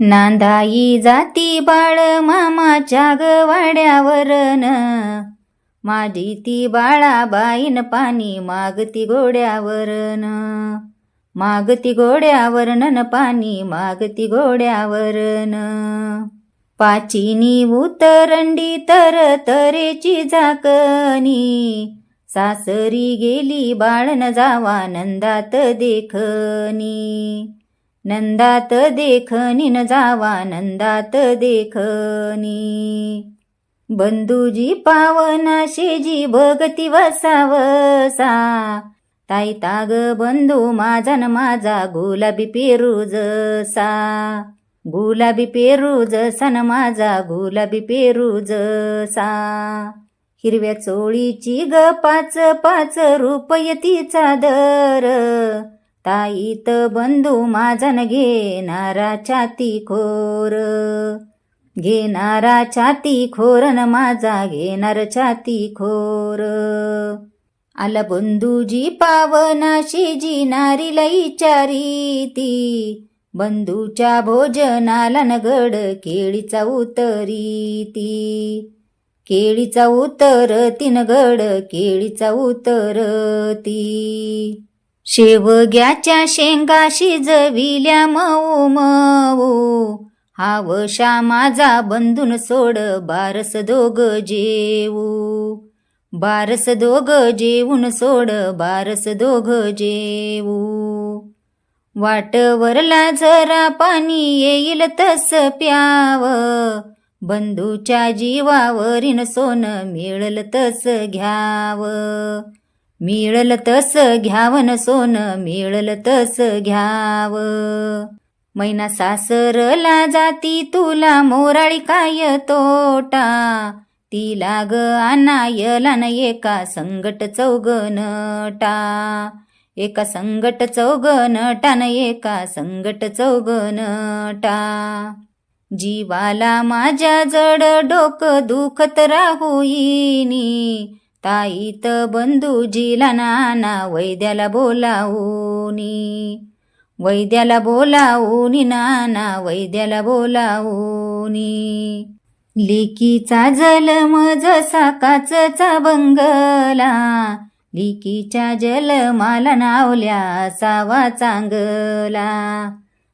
नांदाई जाती बाळ मामाच्या गवाड्यावरन माझी ती बाळाबाईन पाणी मागती गोड्यावरन मागती गोड्यावरन पाणी मागती गोड्यावरन पाचिनी उतरंडी तर तरेची झाकणी. सासरी गेली बाळन जावा नंदात देखनी नंदात देखनी न जावा नंदात देखनी. बंधुजी पावना शेजी भगती वसावसा. ताई ताग बंधू माझा न माझा गुलाबी पेरूज सा. गुलाबी पेरूज न माझा गुलाबी पेरूज सा. हिरव्या चोळीची ग पाच पाच रुपये तिचा दर. ताईत बंधू माझा न घेणारा छाती खोर घेणारा छाती खोरन न माझा घेणार छाती खोर आला बंधूजी पावनाशी जी नारीला इचारी ती बंधूच्या भोजनाला नगड केळीचा उतरी ती केळीचा उतर तीन गड केळीचा उतर ती शेवग्याच्या शेंगा शिजविल्या मऊ मऊ. हावशा माझा बंधून सोड बारस दोग जेऊ. बारस दोग जेवून सोड बारस दोग जेऊ. वाटवरला जरा पाणी येईल तस प्याव. बंधूच्या जीवावरीन सोन मिळल तस घ्याव. मिळल तस घ्यावन सोन मिळल तस घ्याव. मैना सासरला जाती तुला मोराळी काय तोटा? ती लाग आनायला न एका संगट चौगनटा. एका संगट चौगनटा न एका संगट चौगनटा. जीवाला माझ्या जड डोकं दुखत राहुईनी ताईत बंधूजीला नाना वैद्याला बोलावूनी वैद्याला बोलावूनी नाना वैद्याला बोलावूनी लिकीचा जलम जसा काचचा बंगला लिकीच्या जलमाला नावल्या सावा चांगला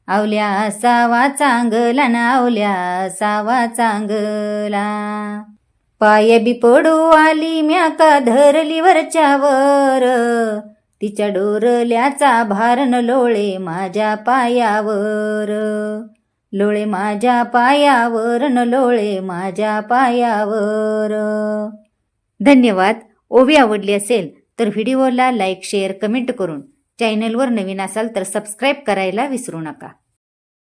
आवल्या सावा चांगला नावल्या सावा चांगला पाय बी पडू आली म्या का धरली वरच्यावर. तिच्या डोरल्याचा भारण लोळे माझ्या पायावर. लोळे माझ्या पायावर न लोळे माझ्या पायावर. धन्यवाद. ओवी आवडली असेल तर व्हिडिओला लाईक शेअर कमेंट करून चॅनलवर नवीन असाल तर सबस्क्राईब करायला विसरू नका.